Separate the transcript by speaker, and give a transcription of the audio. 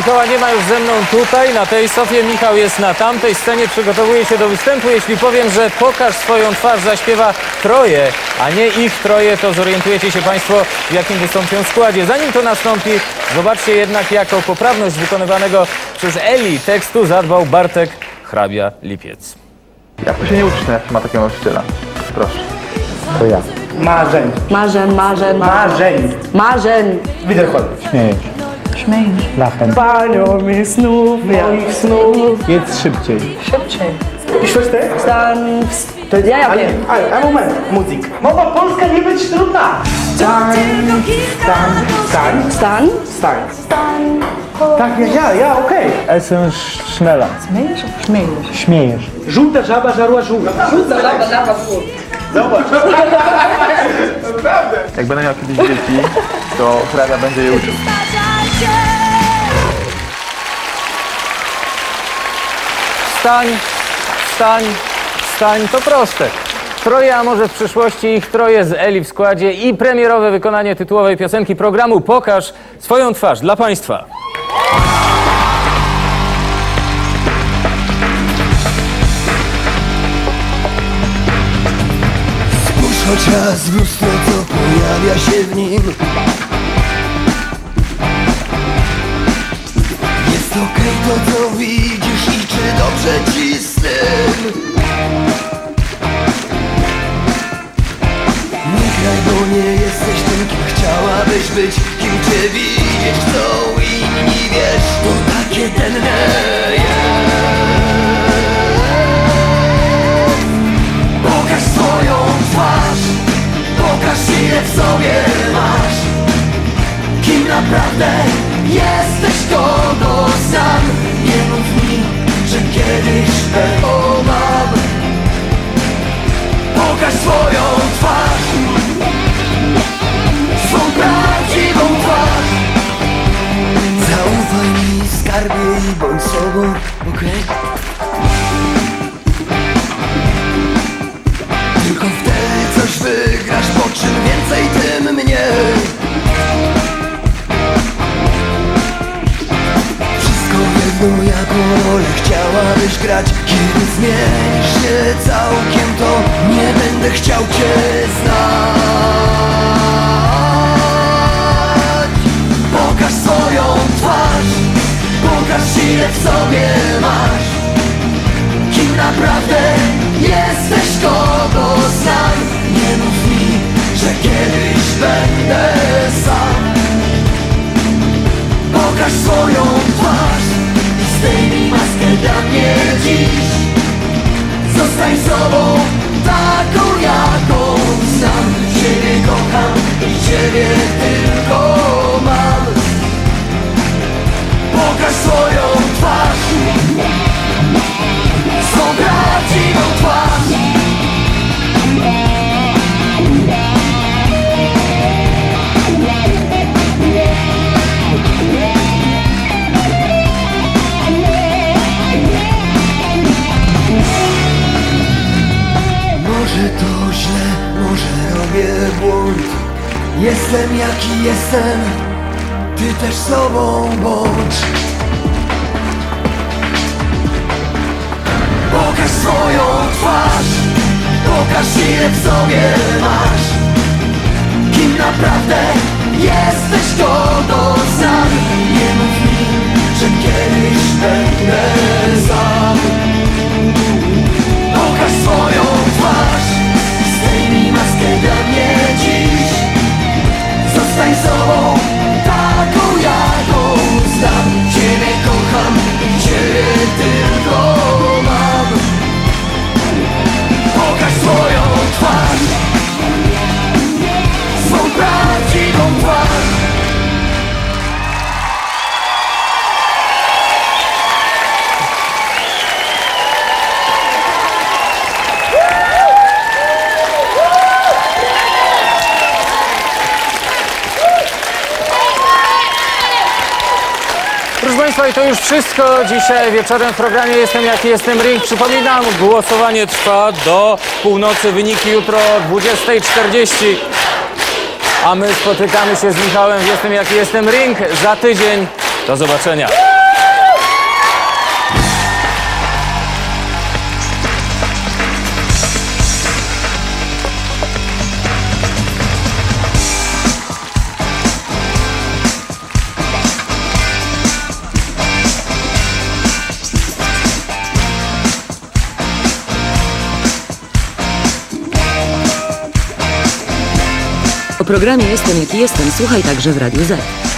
Speaker 1: Michała nie ma już ze mną tutaj, na tej sofie. Michał jest na tamtej scenie, przygotowuje się do występu. Jeśli powiem, że pokaż swoją twarz, zaśpiewa troje, a nie ich troje, to zorientujecie się Państwo, w jakim wystąpią składzie. Zanim to nastąpi, zobaczcie jednak, jaką poprawność wykonywanego przez Eli tekstu zadbał Bartek Hrabia Lipiec.
Speaker 2: Jak to się nie jak ma takiego nauczyciela? Proszę.
Speaker 3: Marzeń.
Speaker 4: Marzeń, marzeń,
Speaker 3: Marzeń.
Speaker 4: marzeń.
Speaker 3: Wiederhol.
Speaker 5: Śmiejesz.
Speaker 4: Śmiejesz.
Speaker 5: Lachem.
Speaker 4: Panią mi snów, moich snów.
Speaker 5: Jedz szybciej.
Speaker 4: Szybciej.
Speaker 3: I szóste?
Speaker 4: Stan, to ja ja
Speaker 3: A nie,
Speaker 4: wiem.
Speaker 3: a, a moment, muzyk. Mowa polska nie być trudna. Stań, stań, stań,
Speaker 4: Stan?
Speaker 3: stań.
Speaker 4: Stan.
Speaker 3: Tak, ja, ja, ja, okej.
Speaker 5: Esem szmela.
Speaker 4: Śmiejesz? Śmiejesz.
Speaker 5: Śmiejesz.
Speaker 3: Żółta żaba żarła żółta. Zobacz.
Speaker 2: Jak będę miał kiedyś dzieci, to hrabia będzie je uczył.
Speaker 1: Wstań, wstań, wstań, to proste. Troje, a może w przyszłości ich troje z Eli w składzie i premierowe wykonanie tytułowej piosenki programu Pokaż swoją twarz dla Państwa.
Speaker 6: Spójrz chociaż w lustro, co pojawia się w nim Bo nie jesteś tym, kim chciałabyś być? Kim cię widzieć chcą inni, wiesz? To takie denne jest. Pokaż swoją twarz. Pokaż ile w sobie masz. Kim naprawdę jesteś kogo sam Nie mów mi, że kiedyś tego mam. Pokaż swoją okej? Tylko wtedy coś wygrasz, bo czym więcej, tym mniej. Wszystko jedno jaką rolę chciałabyś grać. Kiedy zmienisz się całkiem, to nie będę chciał cię znać Jestem jaki jestem, ty też sobą bądź. Pokaż swoją twarz. Pokaż ile w sobie masz. Kim naprawdę jesteś kogo sam
Speaker 1: Proszę Państwa, i to już wszystko. Dzisiaj wieczorem w programie Jestem Jaki Jestem Ring. Przypominam, głosowanie trwa do północy. Wyniki jutro o 20.40. A my spotykamy się z Michałem w Jestem Jaki Jestem Ring za tydzień. Do zobaczenia.
Speaker 5: Programie Jestem jaki jestem słuchaj także w Radiu Z.